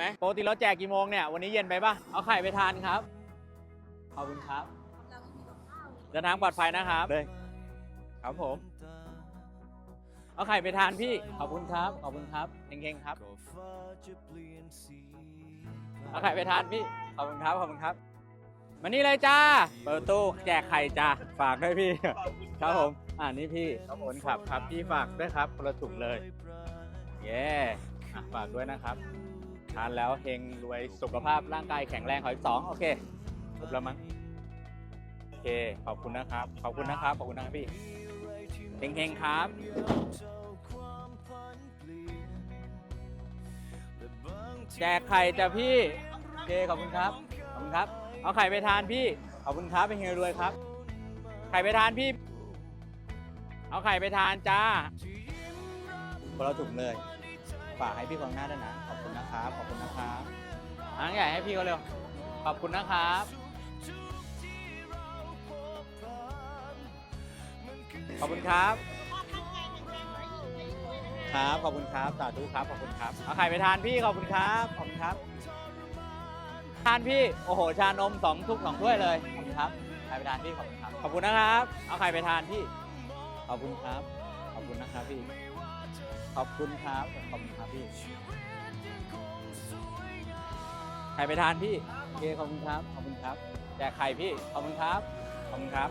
ไหมปกติเราแจกกี่โมงเนี่ย วันนี้เย็นไปปะเอาไข่ไปทานครับ ขอบคุณครับเดินทางปลอดภัยนะครับเลยครับผม เอาไข่ไปทานพี่ ขอบคุณครับ ขอบคุณครับเฮงๆครับ เอาไข่ไปทานพี่ ขอบคุณครับ ขอบคุณครับ มานี่เลยจ้า เปิดตู้แจกไข่จ้า ฝากด้วยพี่ ครับผม อ่านี่พี่ขอบคุณครับ ครับ พี่ฝากด้วยครับคนละถุงเลย เย้อะฝากด้วยนะครับ ทานแล้วเฮงรวยสุขภาพร่างกายแข็งแรงขออีกสองโอเคครบแล้วมั้งโอเค ขอบคุณนะครับ ขอบคุณนะครับ ขอบคุณนะครับพี่เฮงๆครับแจกไข่จ้ะพี่โอเคขอบคุณครับ ขอบคุณครับ เอาไข่ไปทานพี่ ขอบคุณครับเป็นเฮงรวยครับ ไข่ไปทานพี่ เอาไข่ไปทานจ้าคนเราถุงเลยฝากให้พี่ของหน้าด้วยนะ ขอบคุณนะครับ อันใหญ่ให้พี่เขาเร็ว ขอบคุณนะครับขอบคุณครับ ครับขอบคุณครับสาธุครับขอบคุณครับเอาไข่ไปทานพี่ขอบคุณครับขอบคุณครับ ทานพี่โอ้โหชานมสองทุกสองถ้วยเลยขอบคุณครับไข่ไปทานพี่ขอบคุณครับขอบคุณนะครับ เอาไข่ไปทานพี่ขอบคุณครับ ขอบคุณนะครับพี่ขอบคุณครับขอบคุณครับพี่ ไข่ไปทานพี่โอเคขอบคุณครับขอบคุณครับแจกไข่พี่ขอบคุณครับขอบคุณครับ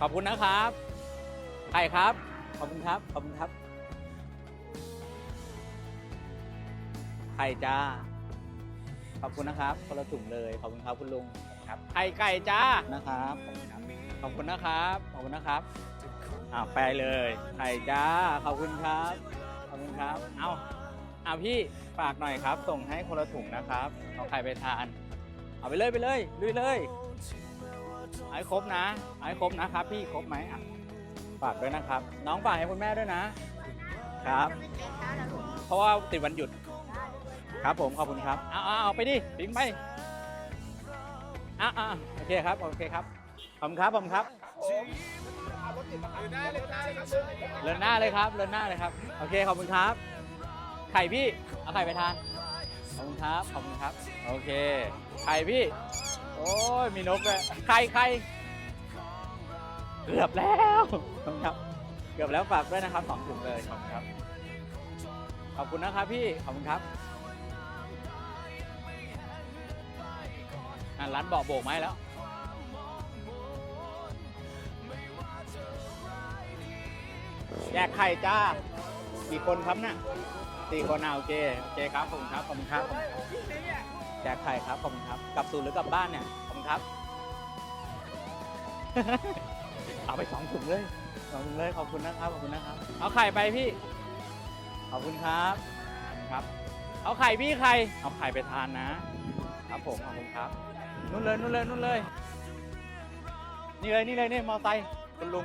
ขอบคุณนะครับไข่ครับขอบคุณครับขอบคุณครับไข่จ้าขอบคุณนะครับคนละถุงเลยขอบคุณครับคุณลุงครับไข่ไก่จ้านะครับขอบคุณครับขอบคุณนะครับขอบคุณนะครับอ้าไปเลยไข่จ้าขอบคุณครับขอบคุณครับเอา อาพี่ฝากหน่อยครับ ส่งให้คนละถุงนะครับเอาไข่ไปทาน เอาไปเลยไปเลยลุยเลยเอาให้ครบนะเอาให้ครบนะครับ พี่ครบไหมอะฝากด้วยนะครับ น้องฝากให้คุณแม่ด้วยนะครับ เพราะว่าติดวันหยุด ครับผมขอบคุณครับเอาเอาเอาไปดิปิงไปอะอะโอเคครับโอเคครับขอบคุณครับขอบคุณครับเดินหน้าเลยครับเดินหน้าเลยครับโอเคขอบคุณครับไข่พี่ เอาไข่ไปทาน ขอบคุณครับ ขอบคุณครับ โอเค ไข่พี่ โอ้ย มีนกเลยไข่ไข่เกือบแล้วขอบคุณครับ เกือบแล้วฝากด้วยนะครับสองถุงเลย ขอบคุณครับ ขอบคุณนะครับพี่ ขอบคุณครับอะร้านบอกโบกไม้แล้วแจกไข่จ้า กี่คนครับน่ะ สี่คนอะโอเคโอเคครับขอบคุณครับขอบคุณครับขอบคุณครับแจกไข่ครับขอบคุณครับกลับศูนย์หรือกลับบ้านเนี่ยขอบคุณครับ เอาไปสองถุงเลยขอบคุณเลยขอบคุณนะครับขอบคุณนะครับ เอาไข่ไปพี่ ขอบคุณครับขอบคุณครับ เอาไข่พี่ไข่เอาไข่ไปทานนะ ครับผมขอบคุณครับนู่นเลยนู่นเลยนู่นเลย นี่เลยนี่เลยนี่มอไซค์คุณลุง